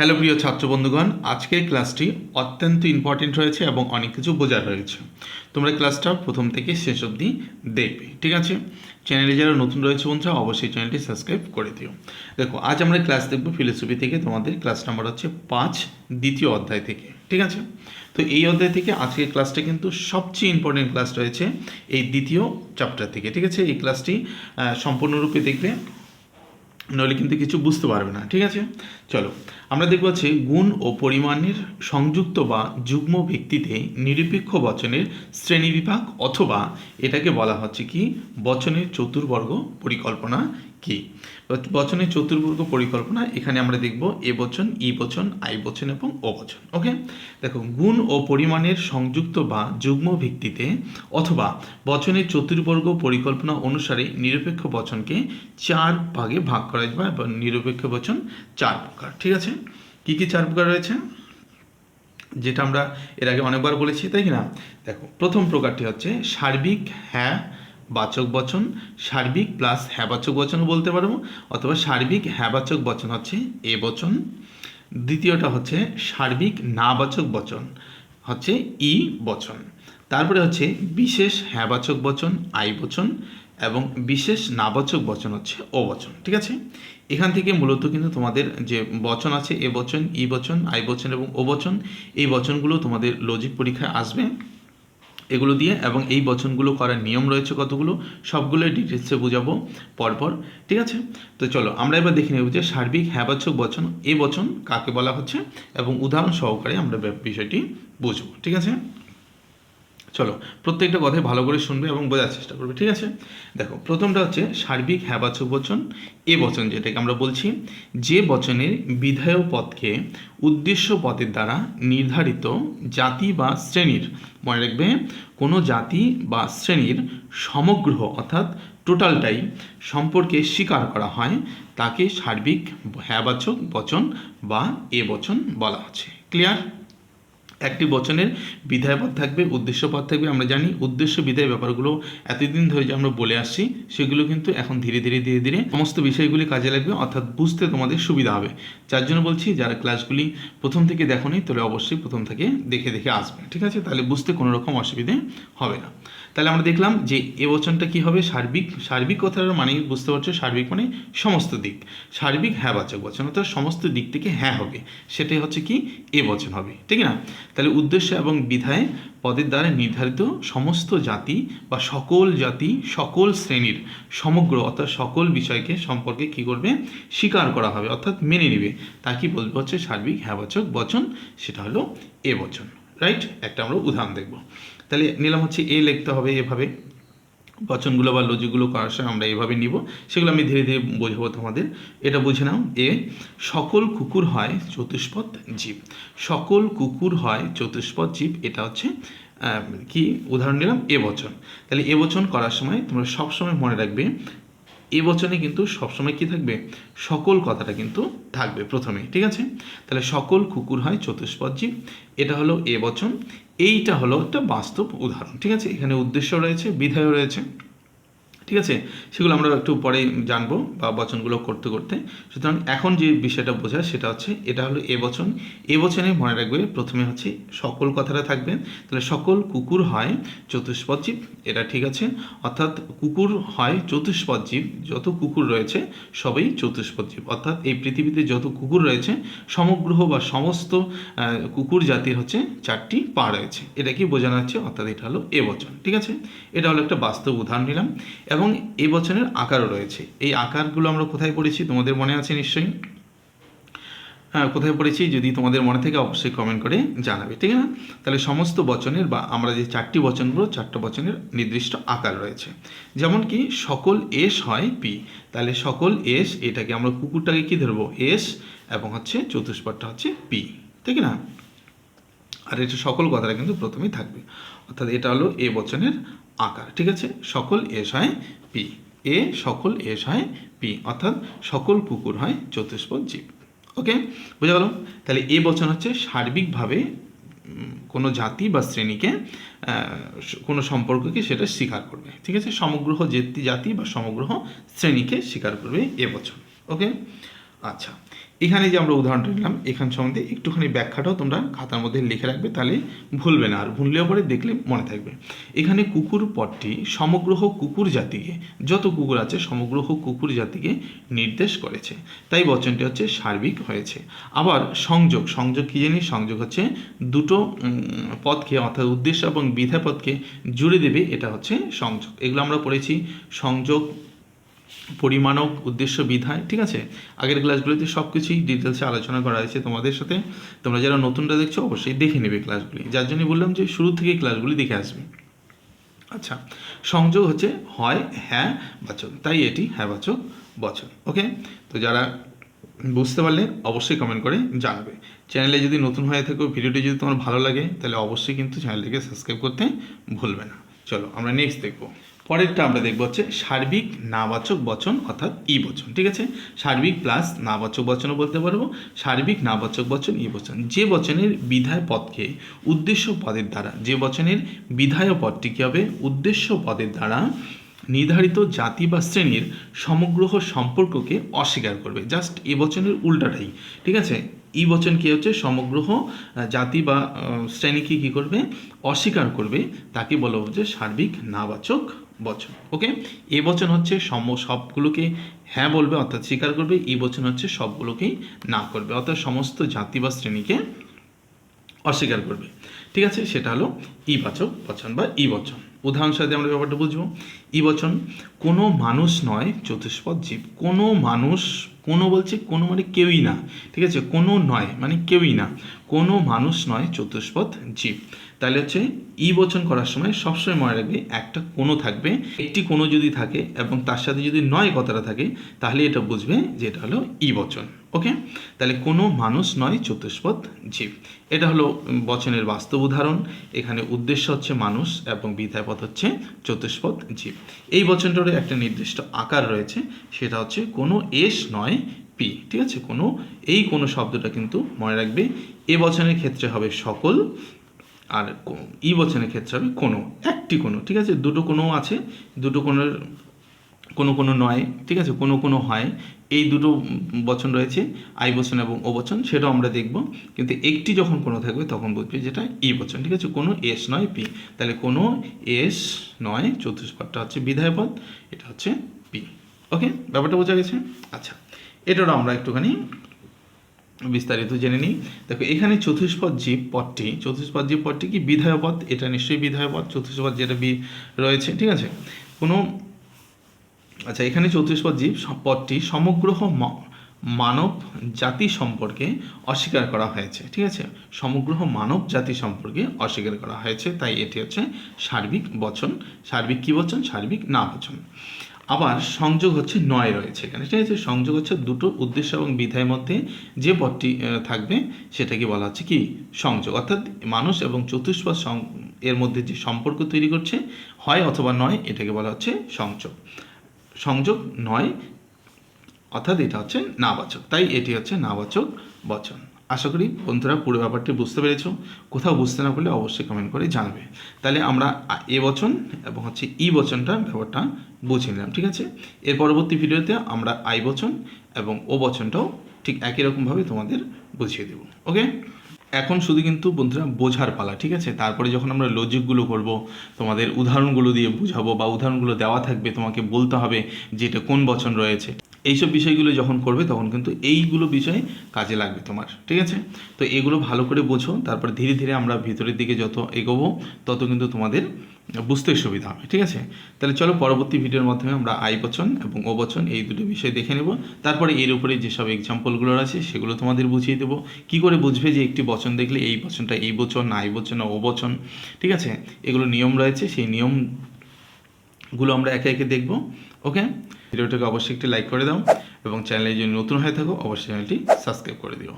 Hello প্রিয় ছাত্র বন্ধুগণ আজকের ক্লাসটি অত্যন্ত ইম্পর্টেন্ট রয়েছে এবং অনেক কিছু বোঝার রয়েছে। তোমরা ক্লাসটা প্রথম থেকে শেষ অবধি দেখবে, ঠিক আছে? চ্যানেলে যারা নতুন রয়েছে বন্ধুরা, অবশ্যই চ্যানেলটি সাবস্ক্রাইব করে দিও। দেখো, আজ আমরা ক্লাস দেখব ফিলোসফি থেকে, তোমাদের ক্লাস নাম্বার হচ্ছে পাঁচ, দ্বিতীয় অধ্যায় থেকে, ঠিক আছে? তো এই অধ্যায় থেকে আজকের ক্লাসটা কিন্তু সবচেয়ে ইম্পর্টেন্ট ক্লাস রয়েছে, এই দ্বিতীয় চ্যাপ্টার থেকে, ঠিক আছে? এই ক্লাসটি সম্পূর্ণরূপে দেখবে নইলে কিন্তু কিছু বুঝতে পারবে না, ঠিক আছে? চলো, আমরা দেখব হচ্ছে গুণ ও পরিমাণের সংযুক্ত বা যুগ্ম ভিত্তিতে নিরপেক্ষ বচনের শ্রেণীবিভাগ অথবা এটাকে বলা হচ্ছে কি? বচনের চতুর্বর্গ পরিকল্পনা কি? বচনের চতুর্বর্গ পরিকল্পনা, এখানে আমরা দেখব এ বচন, ই বচন, আই বচন এবং ও বচন ওকে দেখো, গুণ ও পরিমাণের সংযুক্ত বা যুগ্ম ভিত্তিতে অথবা বচনের চতুর্বর্গ পরিকল্পনা অনুসারে নিরপেক্ষ বচনকে চার ভাগে ভাগ করা যাবে এবং নিরপেক্ষ বচন চার প্রকার, ঠিক আছে? কি কি চার প্রকার রয়েছে? যেটা আমরা এর আগে অনেকবার বলেছি, তাই কি না? দেখো, প্রথম প্রকারটি হচ্ছে সার্বিক হ্যাঁ বাচক বচন, সার্বিক প্লাস হ্যাবাচক বচন বলতে পারব, অথবা সার্বিক হ্যাবাচক বচন হচ্ছে এ বচন। দ্বিতীয়টা হচ্ছে সার্বিক নাবাচক বচন, হচ্ছে ই বচন। তারপরে হচ্ছে বিশেষ হ্যাবাচক বচন, আই বচন, এবং বিশেষ নাবাচক বচন হচ্ছে ও বচন, ঠিক আছে? এখান থেকে মূলত কিন্তু তোমাদের যে বচন আছে, এ বচন, ই বচন, আই বচন, এবং ও বচন, এই বচনগুলো তোমাদের লজিক পরীক্ষায় আসবে। এগুলো দিয়ে এবং এই বচনগুলো করার নিয়ম রয়েছে কতগুলো? সবগুলো ডিটেলসে বোঝাবো পরপর, ঠিক আছে? তো চলো, আমরা এবার দেখে নেব যে সার্বিক হ্যাবাচক বচন, এ বচন কাকে বলা হচ্ছে? এবং উদাহরণ সহকারে আমরা বিষয়টি বুঝব, ঠিক আছে? প্রত্যেকটা কথাই ভালো করে শুনবে এবং বোঝার চেষ্টা করবে, ঠিক আছে? দেখো, প্রথমটা হচ্ছে সার্বিক হ্যাবাচক বচন এ বচন যেটাকে আমরা বলছি, যে বচনের বিধায় পদকে উদ্দেশ্য পদের দ্বারা নির্ধারিত জাতি বা শ্রেণির, মনে রাখবে, কোনো জাতি বা শ্রেণির সমগ্র অর্থাৎ টোটালটাই সম্পর্কে স্বীকার করা হয়, তাকে সার্বিক হ্যাবাচক বচন বা এ বচন বলা হচ্ছে। ক্লিয়ার? একটি বচনের বিধায় পদ থাকবে উদ্দেশ্য পদ থাকবে, আমরা জানি উদ্দেশ্য বিধায় ব্যাপারগুলো এতদিন ধরে যে আমরা বলে আসছি, সেগুলো কিন্তু এখন ধীরে ধীরে ধীরে ধীরে সমস্ত বিষয়গুলি কাজে লাগবে, অর্থাৎ বুঝতে তোমাদের সুবিধা হবে। যার জন্য বলছি, যারা ক্লাসগুলি প্রথম থেকে দেখোনি, তাহলে অবশ্যই প্রথম থেকে দেখে দেখে আসবে ঠিক আছে? তাহলে বুঝতে কোনো রকম অসুবিধে হবে না। তাহলে আমরা দেখলাম যে এ বচনটা কি হবে? সার্বিক সার্বিক কথার মানে বুঝতে পারছ? সার্বিক মানে সমস্ত দিক। সার্বিক হ্যাঁ বাচক বচন, অর্থাৎ সমস্ত দিক থেকে হ্যাঁ হবে। সেটাই হচ্ছে কি? এ বচন হবে। ঠিক না? তাহলে উদ্দেশ্য এবং বিধায় পদের দ্বারা নির্ধারিত সমস্ত জাতি বা সকল জাতি, সকল শ্রেণির সমগ্র, অর্থাৎ সকল বিষয়কে সম্পর্কে কি করবে? স্বীকার করা হবে, অর্থাৎ মেনে নেবে। তা কি বলব? হচ্ছে সার্বিক হ্যাবাচক বচন, সেটা হলো এ বচন। রাইট? একটা আমরা উদাহরণ দেখব। তাহলে নিলাম হচ্ছে এ লিখতে হবে এভাবে। বচনগুলো বা লজিগুলো করার সময় আমরা এভাবে নিব, সেগুলো আমি ধীরে ধীরে বোঝাবো তোমাদের। এটা বুঝে নাও, এ, সকল কুকুর হয় চতুষ্পদ জীব। সকল কুকুর হয় চতুষ্পদ জীব, এটা হচ্ছে কি? উদাহরণ নিলাম, এ বচন। তাহলে এ বচন করার সময় তোমরা সবসময় মনে রাখবে এ বচনে কিন্তু সবসময় কি থাকবে? সকল কথাটা কিন্তু থাকবে প্রথমে, ঠিক আছে? তাহলে সকল কুকুর হয় চতুষ্পদ জীব এটা হলো এ বচন, এইটা হলো একটা বাস্তব উদাহরণ, ঠিক আছে? এখানে উদ্দেশ্য রয়েছে, বিধায় রয়েছে। ঠিক আছে? সেগুলো আমরা একটু পরে জানব বা বচনগুলো করতে করতে। সুতরাং এখন যে বিষয়টা বোঝা সেটা হচ্ছে, এটা হলো এ বচন। এ বচনে মনে রাখবে, প্রথমে হচ্ছে সকল কথাটা থাকবে। তাহলে সকল কুকুর হয় চতুষ্পদ জীব এটা ঠিক আছে? অর্থাৎ কুকুর হয় চতুষ্পদ জীব যত কুকুর রয়েছে সবই চতুষ্পদ জীব অর্থাৎ এই পৃথিবীতে যত কুকুর রয়েছে সমগ্র বা সমস্ত কুকুর জাতির হচ্ছে চারটি পা রয়েছে। এটা কি বোঝানো হচ্ছে? অর্থাৎ এটা হলো এ বচন, ঠিক আছে? এটা হলো একটা বাস্তব উদাহরণ নিলাম। এবং এ বচনের আকারও রয়েছে। এই আকারগুলো আমরা কোথায় পড়েছি? তোমাদের মনে আছে নিশ্চয়ই? হ্যাঁ কোথায় পড়েছি? যদি তোমাদের মনে থেকে, অবশ্যই কমেন্ট করে জানাবে, ঠিক আছে? তাহলে সমস্ত বচনের বা আমরা যে চারটি বচনগুলো, চারটা বচনের নির্দিষ্ট আকার রয়েছে। যেমন কি, সকল এস হয় পি। তাহলে সকল এস, এটাকে আমরা কুকুরটাকে কি ধরবো? এস এবং হচ্ছে চতুষ্পদটা হচ্ছে পি, ঠিক না? আর এটা সকল কথাটা কিন্তু প্রথমেই থাকবে। অর্থাৎ এটা হলো এ বচনের আকার, ঠিক আছে? সকল এস হয় পি এ সকল এস হয় পি অর্থাৎ সকল কুকুর হয় চতুষ্পদ জীব। ওকে বোঝা গেল? তাহলে এ বচন হচ্ছে সার্বিকভাবে কোনো জাতি বা শ্রেণীকে কোনো সম্পর্ককে সেটা স্বীকার করবে। ঠিক আছে? সমগ্র জাতি জাতি বা সমগ্র শ্রেণীকে স্বীকার করবে এ বচন। ওকে আচ্ছা। এখানে যে আমরা উদাহরণটা নিলাম, এখান সম্বন্ধে একটুখানি ব্যাখ্যাটাও তোমরা খাতার মধ্যে লিখে রাখবে, তাহলে ভুলবে না। আর ভুললেও পরে দেখলে মনে থাকবে। এখানে কুকুর পদটি সমগ্র কুকুর জাতিকে, যত কুকুর আছে সমগ্র কুকুর জাতিকে নির্দেশ করেছে। তাই বচনটি হচ্ছে সার্বিক হয়েছে। আবার সংযোগ সংযোগ কী জানি? সংযোগ হচ্ছে দুটো পদকে অর্থাৎ উদ্দেশ্য এবং বিধায় পদকে জুড়ে দেবে, এটা হচ্ছে সংযোগ। এগুলো আমরা পড়েছি সংযোগ পরিমাণক উদ্দেশ্য বিধায়, ঠিক আছে? আগের ক্লাসগুলিতে সব কিছুই ডিটেলসে আলোচনা করা হয়েছে তোমাদের সাথে। তোমরা যারা নতুনটা দেখছ, অবশ্যই দেখে নেবে ক্লাসগুলি। যার জন্য বললাম যে শুরু থেকে ক্লাসগুলি দেখে আসবে। আচ্ছা সংযোগ হচ্ছে হয় হ্যাঁ বাচক। তাই এটি হ্যাঁ বাচক বচন ওকে তো যারা বুঝতে পারলে অবশ্যই কমেন্ট করে জানাবে। চ্যানেলে যদি নতুন হয়ে থাকো ভিডিওটি যদি তোমার ভালো লাগে, তাহলে অবশ্যই কিন্তু চ্যানেলটিকে সাবস্ক্রাইব করতে ভুলবে না। চলো, আমরা নেক্সট দেখব। পরেরটা আমরা দেখব হচ্ছে সার্বিক নাবাচক বচন অর্থাৎ ই বচন, ঠিক আছে? সার্বিক প্লাস নাবাচক বচনও বলতে পারব, সার্বিক নাবাচক বচন, ই বচন। যে বচনের বিধায় পদকে উদ্দেশ্য পদের দ্বারা, যে বচনের বিধায় পদটি কী হবে? উদ্দেশ্য পদের দ্বারা নির্ধারিত জাতি বা শ্রেণির সমগ্র সম্পর্ককে অস্বীকার করবে। জাস্ট এ বচনের উল্টাটাই, ঠিক আছে? ই বচন কী হচ্ছে? সমগ্র জাতি বা শ্রেণীকে কী করবে? অস্বীকার করবে। তাকে বলা হচ্ছে সার্বিক নাবাচক বচন ওকে এ বচন হচ্ছে সম, সবগুলোকে হ্যাঁ বলবে, অর্থাৎ স্বীকার করবে ই বচন হচ্ছে সবগুলোকেই না করবে, অর্থাৎ সমস্ত জাতি বা শ্রেণীকে অস্বীকার করবে, ঠিক আছে? সেটা হলো ই ইবাচক বচন বা ই বচন। উদাহরণ সাথে আমরা ব্যাপারটা বুঝব। ই বচন, কোনো মানুষ নয়, চতুষ্পদ জীব, কোনো মানুষ, কোনো বলছে কোনো মানে কেউই না, ঠিক আছে? কোনো নয় মানে কেউই না, কোনো মানুষ নয়, চতুষ্পদ জীব। তাহলে হচ্ছে ই বচন করার সময় সবসময় মনে রাখবে একটা কোনো থাকবে, একটি কোনো যদি থাকে এবং তার সাথে যদি নয় কথাটা থাকে, তাহলে এটা বুঝবে যে এটা হলো ই বচন। ওকে? তাহলে কোনো মানুষ নয় চতুষ্পদ জীব। এটা হলো বচনের বাস্তব উদাহরণ। এখানে উদ্দেশ্য হচ্ছে মানুষ এবং বিধায়পদ হচ্ছে চতুষ্পদ জীব। এই বচনটারও একটা নির্দিষ্ট আকার রয়েছে, সেটা হচ্ছে কোনো এস নয় পি, ঠিক আছে? কোনো, এই কোনো শব্দটা কিন্তু মনে রাখবে। এ বচনের ক্ষেত্রে হবে সকল আর কো- ই বচনের ক্ষেত্রে হবে কোনো, একটি কোনো, ঠিক আছে? দুটো কোনো আছে, দুটো কোনোর কোনো কোনো নয়, ঠিক আছে? কোনো কোনো হয়। এই দুটো বচন রয়েছে, আই বচন এবং ও বচন সেটাও আমরা দেখব। কিন্তু একটি যখন কোনো থাকবে, তখন বুঝবে যেটা ই বচন, ঠিক আছে? কোনো এস নয় পি। তাহলে কোনো এস নয় চতুষ্পদটা হচ্ছে বিধায় পদ, এটা হচ্ছে পি। ওকে? ব্যাপারটা বোঝা গেছে? আচ্ছা। এটারও আমরা একটুখানি বিস্তারিত জেনে নিই। দেখো, এখানে চতুষ্পদ জীব পদটি, চতুষ্পদ জীব পদটি কি বিধায় পদ এটা নিশ্চয়ই বিধায় পদ চতুষ্পদ যেটা বি রয়েছে, ঠিক আছে? কোনো আচ্ছা এখানে চতুষ্পদ জীব পদটি সমগ্র মানব জাতি সম্পর্কে অস্বীকার করা হয়েছে, ঠিক আছে? সমগ্র মানব জাতি সম্পর্কে অস্বীকার করা হয়েছে, তাই এটি হচ্ছে সার্বিক বচন। সার্বিক কী বচন? সার্বিক না বচন। আবার সংযোগ হচ্ছে নয় রয়েছে এখানে, ঠিক আছে? সংযোগ হচ্ছে দুটো উদ্দেশ্য এবং বিধায়ের মধ্যে যে পদটি থাকবে সেটাকে বলা হচ্ছে কি? সংযোগ। অর্থাৎ মানুষ এবং চতুষ্পদ সং- এর মধ্যে যে সম্পর্ক তৈরি করছে, হয় অথবা নয়, এটাকে বলা হচ্ছে সংযোগ। সংযোগ নয়, অর্থাৎ এটা হচ্ছে নাবাচক। তাই এটি হচ্ছে নাবাচক বচন। আশা করি বন্ধুরা পুরো ব্যাপারটি বুঝতে পেরেছ। কোথাও বুঝতে না পারলে অবশ্যই কমেন্ট করে জানাবে। তাহলে আমরা এ বচন এবং হচ্ছে ই বচনটা ব্যাপারটা বুঝে নিলাম, ঠিক আছে? এর পরবর্তী ভিডিওতে আমরা আই বচন এবং ও বচনটাও ঠিক একই রকমভাবে তোমাদের বুঝিয়ে দেবো, ওকে? এখন শুধু কিন্তু বন্ধুরা বোঝার পালা, ঠিক আছে? তারপরে যখন আমরা লজিকগুলো করব, তোমাদের উদাহরণগুলো দিয়ে বুঝাবো বা উদাহরণগুলো দেওয়া থাকবে, তোমাকে বলতে হবে যে এটা কোন বচন রয়েছে এইসব বিষয়গুলো যখন করবে, তখন কিন্তু এইগুলো বিষয় কাজে লাগবে তোমার, ঠিক আছে? তো এগুলো ভালো করে বোঝো, তারপর ধীরে ধীরে আমরা ভিতরের দিকে যত এগোবো, তত কিন্তু তোমাদের বুঝতে সুবিধা হবে, ঠিক আছে? তাহলে চলো পরবর্তী ভিডিওর মাধ্যমে আমরা আই বচন এবং ও বচন এই দুটো বিষয় দেখে নেব। তারপরে এর উপরে যেসব এক্সাম্পলগুলো আছে সেগুলো তোমাদের বুঝিয়ে দেবো। কি করে বুঝবে যে একটি বচন দেখলে এই বচনটা এই বচন না এই বচন ও বচন, ঠিক আছে? এগুলো নিয়ম রয়েছে, সেই নিয়মগুলো আমরা একে একে দেখব, ওকে? ভিডিওটাকে অবশ্যই একটি লাইক করে দাও এবং চ্যানেলে যদি নতুন হয়ে থাকো, অবশ্যই চ্যানেলটি সাবস্ক্রাইব করে দিও।